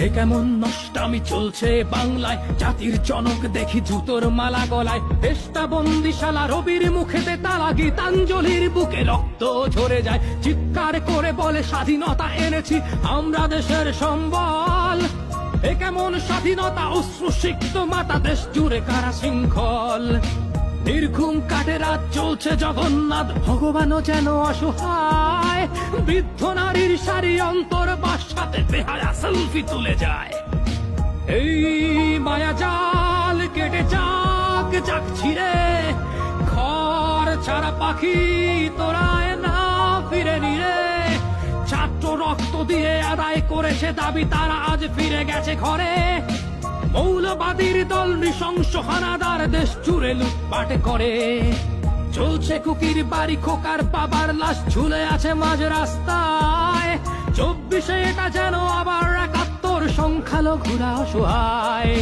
এ কেমন নষ্টামি চলছে বাংলায়? জাতির জনক দেখি জুতোর মালা গলায়। দেশটা বন্দিশালা রবির মুখেতে তালা গীতাঞ্জলির বুকে রক্ত ঝরে যায়। চিৎকার করে বলে, স্বাধীনতা এনেছি আমরা দেশের সম্বল। এ কেমন স্বাধীনতা অশ্রুসিক্ত মাতা দেশ জুড়ে কারা শৃঙ্খল নির্ঘুম কাটে রাত, চলছে জগন্নাথ। ভগবানও যেন অসহায়, বৃদ্ধ নারীর সারি অন্তর বাসাতে বেহায়া সেলফি তুলে যায়। এই মায়া জাল কেটে যাক যাক ছিড়ে, ঘর ছাড়া পাখি তোরায় না ফিরে নিরে। ছাত্র রক্ত দিয়ে আদায় করেছে দাবি, তারা আজ ফিরে গেছে ঘরে। মৌলবাদীর দল নৃশংস হানাদার দেশ জুড়ে লুটপাট করে। চলছে কুকির বাড়ি, খোকার বাবার লাশ ঝুলে আছে মাঝ রাস্তায়। চব্বিশে এটা যেন আবার একাত্তর, সংখ্যালঘুরা অসহায়।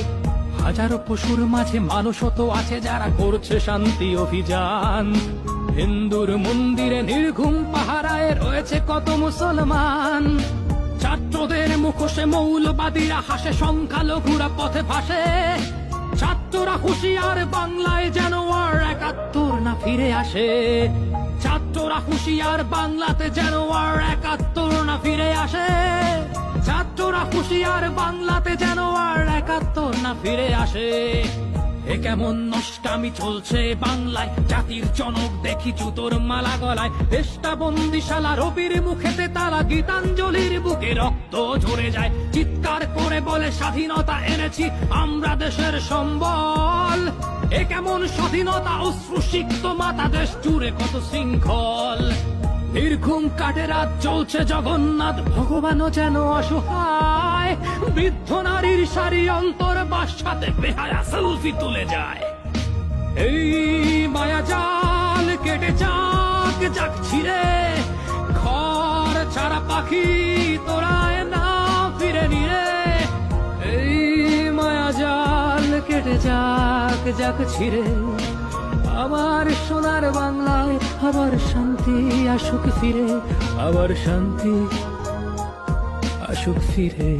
হাজারো পশুর মাঝে মানুষও তো আছে যারা করছে শান্তি অভিযান। হিন্দুর মন্দিরে নির্ঘুম পাহারায় রয়েছে কত মুসলমান। ছাত্রদের মুখোশে মৌলবাদীরা হাসে, সংখ্যালঘুরা পথে ভাসে। ছাত্ররা হুঁশিয়ার বাংলায় যেন আর একাত্তর না ফিরে আসে। ছাত্ররা হুঁশিয়ার বাংলাতে যেন আর একাত্তর না ফিরে আসে। ছাত্ররা হুঁশিয়ার বাংলাতে যেন আর একাত্তর না ফিরে আসে। কেমন নষ্টামি চলছে বাংলায়? জাতির জনক দেখি মালা গলায়। দেশটা বন্দিশালা, রবির মুখেতে গীতাঞ্জলির বুকে রক্ত ঝরে যায়। চিৎকার করে বলে, স্বাধীনতা এনেছি, আমরা দেশের সম্বল। এ কেমন স্বাধীনতা, অশ্রুসিক্ত মাতা দেশ জুড়ে কত শৃঙ্খল। নির্ঘুম কাটে রাত, চলছে জগন্নাথ, ভগবানও যেন অসহায়। বৃদ্ধ নারীর সারি অন্তর বাসাতে বেহায়া সেলফি তুলে যায়। এই মায়া জাল কেটে যাক যাক ছিড়ে। ঘর ছাড়া পাখি তোরায় না ফিরে নিয়ে। এই মায়া জাল কেটে যাক যাক ছিঁড়ে। আবার সোনার বাংলায় আবার শান্তি, আসুক ফিরে। আবার শান্তি, আসুক ফিরে।